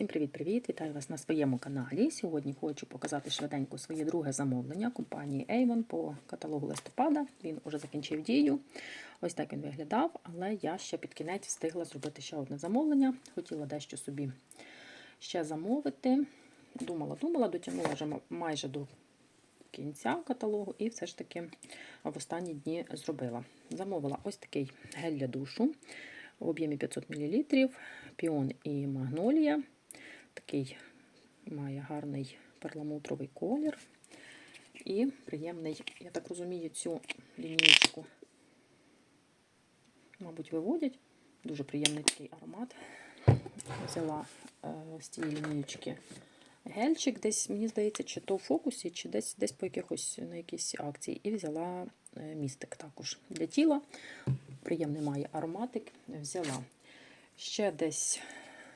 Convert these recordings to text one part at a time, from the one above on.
Всім привіт-привіт! Вітаю вас на своєму каналі. Сьогодні хочу показати швиденько своє друге замовлення компанії Avon по каталогу листопада. Він уже закінчив дію. Ось так він виглядав, але я ще під кінець встигла зробити ще одне замовлення. Хотіла дещо собі ще замовити. Думала, думала, дотягнула вже майже до кінця каталогу і все ж таки в останні дні зробила. Замовила ось такий гель для душу в об'ємі 500 мл, піон і магнолія. Такий має гарний перламутровий колір. І приємний, я так розумію, цю лінійку, мабуть, виводять. Дуже приємний такий аромат. Взяла е, з цієї лінієчки гельчик, десь, мені здається, чи то в фокусі, чи десь десь по якихось на якійсь акції. І взяла е, містик також для тіла. Приємний має ароматик. Взяла. Ще десь,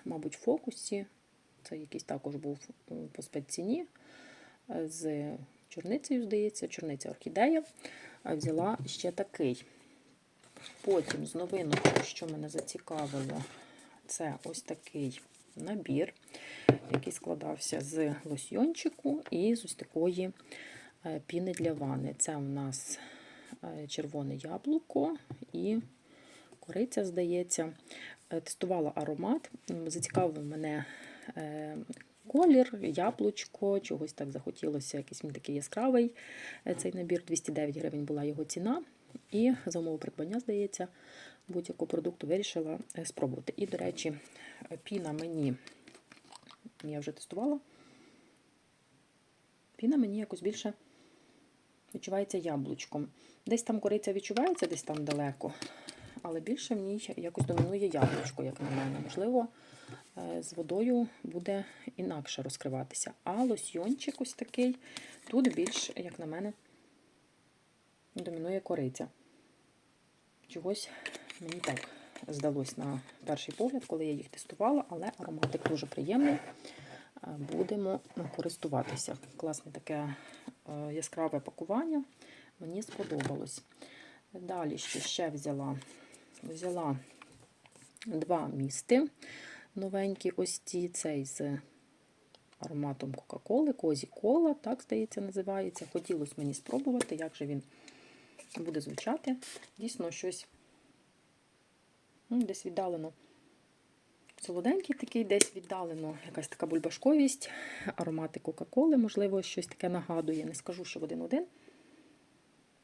мабуть, в фокусі. Це якийсь також був по спецціні з чорницею, здається, чорниця орхідея. Взяла ще такий. Потім з новинок, що мене зацікавило, це ось такий набір, який складався з лосьйончику і з ось такої піни для ванни. Це у нас червоне яблуко і кориця, здається. Тестувала аромат, зацікавив мене колір, яблучко, чогось так захотілося, якийсь він такий яскравий цей набір. 209 гривень була його ціна. І за умови придбання, здається, будь-яку продукту вирішила спробувати. І, до речі, піна мені, я вже тестувала, піна мені якось більше відчувається яблучком. Десь там кориця відчувається, десь там далеко, але більше в ній якось домінує яблучко, як на мене. Можливо, з водою буде інакше розкриватися. А лосьйончик ось такий, тут більш, як на мене, домінує кориця. Чогось мені так здалось на перший погляд, коли я їх тестувала, але ароматик дуже приємний. Будемо користуватися. Класне таке яскраве пакування. Мені сподобалось. Далі що ще взяла? Взяла два місти новенькі, ось ці, цей з ароматом Кока-Коли, Козі Кола, так, здається, називається. Хотілося мені спробувати, як же він буде звучати. Дійсно, щось ну, десь віддалено. Солоденький такий, десь віддалено, якась така бульбашковість, аромати Кока-Коли, можливо, щось таке нагадує. Не скажу, що в один-один.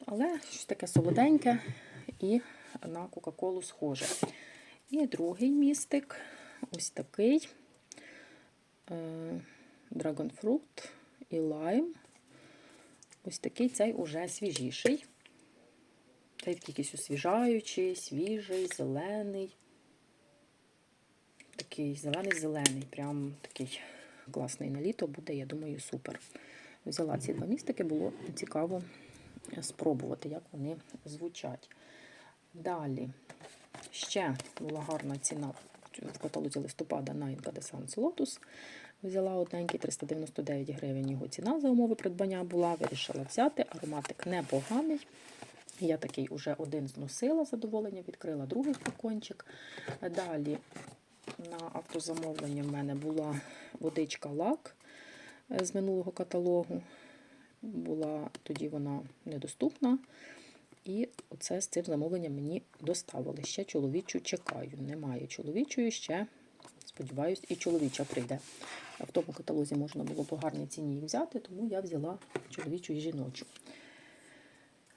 Але щось таке солоденьке і на Кока-Колу схоже. І другий містик ось такий Dragon Fruit і лайм. Ось такий цей уже свіжіший. Цей якийсь освіжаючий, свіжий, зелений. Такий зелений-зелений, прям такий класний на літо буде, я думаю, супер. Взяла ці два містики, було цікаво спробувати, як вони звучать. Далі ще була гарна ціна в каталозі листопада на Incandescence Lotus. Взяла одненький 399 гривень його ціна за умови придбання була. Вирішила взяти. Ароматик непоганий. Я такий уже один зносила задоволення, відкрила другий флакончик. Далі на автозамовлення в мене була водичка лак з минулого каталогу. Була тоді вона недоступна. І оце з цим замовленням мені доставили. Ще чоловічу чекаю. Немає чоловічої, ще, сподіваюсь, і чоловіча прийде. В тому каталозі можна було по гарній ціні їх взяти, тому я взяла чоловічу і жіночу.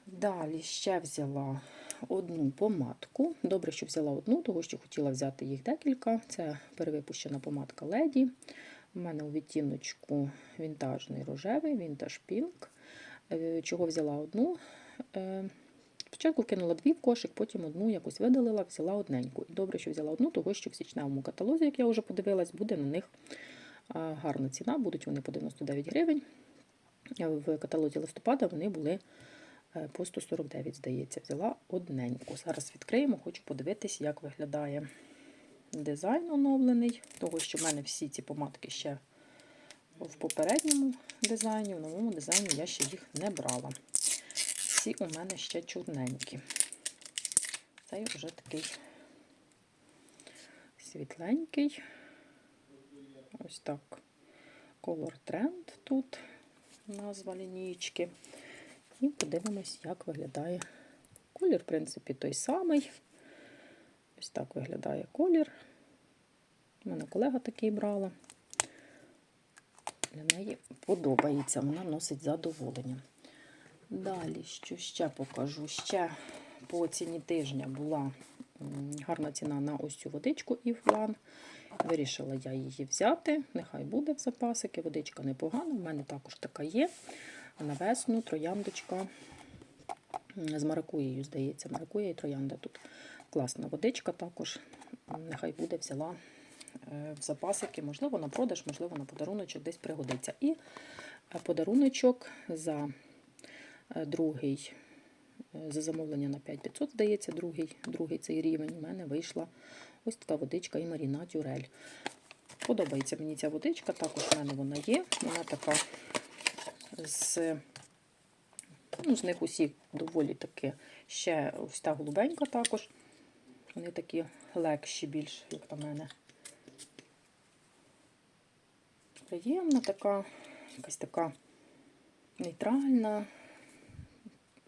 Далі ще взяла одну помадку. Добре, що взяла одну, тому що хотіла взяти їх декілька. Це перевипущена помадка Леді. У мене у відтіночку вінтажний рожевий, вінтаж пінк. Чого взяла одну? Спочатку кинула дві в кошик, потім одну якось видалила, взяла одненьку. І добре, що взяла одну, того що в січневому каталозі, як я вже подивилась, буде на них гарна ціна, будуть вони по 99 гривень. В каталозі листопада вони були по 149, здається, взяла одненьку. Зараз відкриємо, хочу подивитись, як виглядає дизайн оновлений, того що в мене всі ці помадки ще в попередньому дизайні, в новому дизайні я ще їх не брала. Ці у мене ще чорненькі. Цей вже такий світленький. Ось так. Color Trend тут назва лінійки. І подивимось, як виглядає колір, в принципі, той самий. Ось так виглядає колір. У мене колега такий брала. Для неї подобається, вона носить задоволення. Далі, що ще покажу? Ще по ціні тижня була гарна ціна на ось цю водичку Івлан. Вирішила я її взяти. Нехай буде в запасики. Водичка непогана. У мене також така є. На весну трояндочка з маракуєю, здається, маракуя і троянда тут. Класна водичка також. Нехай буде взяла е, в запасики, можливо, на продаж, можливо, на подаруночок десь пригодиться. І е, подаруночок за другий, е, за замовлення на 5500, здається, другий, другий цей рівень. У мене вийшла ось така водичка і Маріна Тюрель. Подобається мені ця водичка, також в мене вона є. Вона така з, ну, з них усіх доволі таки ще ось та голубенька також. Вони такі легші більш, як на мене. Приємна така, якась така нейтральна,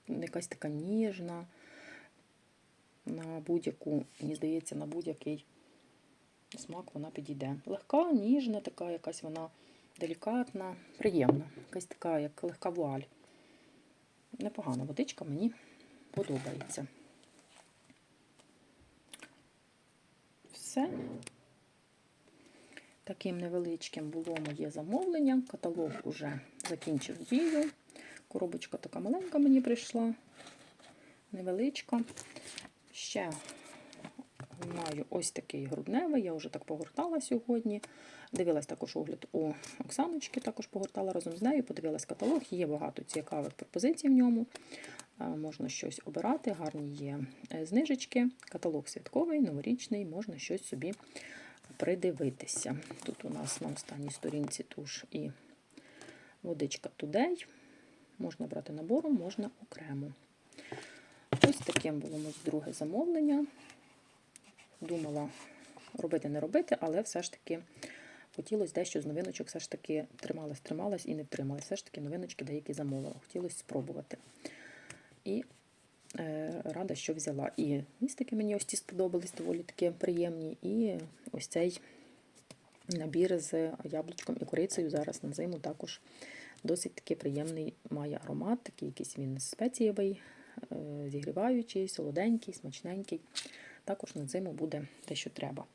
якась така ніжна. На будь-яку, мені здається, на будь-який смак вона підійде. Легка, ніжна, така, якась вона делікатна, приємна. Якась така, як легка вуаль. Непогана водичка, мені подобається. Все. Таким невеличким було моє замовлення. Каталог уже закінчив дію. Коробочка така маленька мені прийшла, невеличка. Ще маю ось такий грудневий, я вже так погортала сьогодні. Дивилась також огляд у Оксаночки, також погортала разом з нею, подивилась каталог, є багато цікавих пропозицій в ньому. Е, Можна щось обирати, гарні є е, знижечки. Каталог святковий, новорічний, можна щось собі придивитися. Тут у нас на останній сторінці туш і водичка Today. Можна брати набором, можна окремо. Ось таким було моє друге замовлення. Думала робити, не робити, але все ж таки хотілося дещо з новиночок, все ж таки трималась, трималась і не втрималась. Все ж таки новиночки деякі замовила. Хотілося спробувати. І е, рада, що взяла. І містики мені ось ці сподобались, доволі такі приємні. І ось цей набір з яблучком і корицею зараз на зиму також досить таки приємний має аромат, такий якийсь він спецієвий, е, зігріваючий, солоденький, смачненький. Також на зиму буде те, що треба.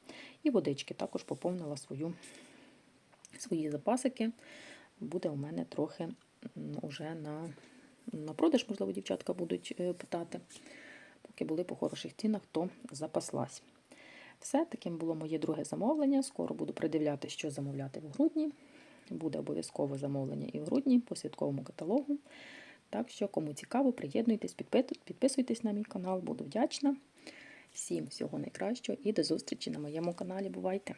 І водички також поповнила свою, свої запасики. Буде у мене трохи м, уже на, на продаж, можливо, дівчатка будуть е, питати. Поки були по хороших цінах, то запаслась. Все, таким було моє друге замовлення. Скоро буду придивляти, що замовляти в грудні. Буде обов'язково замовлення і в грудні по святковому каталогу. Так що, кому цікаво, приєднуйтесь, підписуйтесь на мій канал, буду вдячна. Всім всього найкращого і до зустрічі на моєму каналі. Бувайте!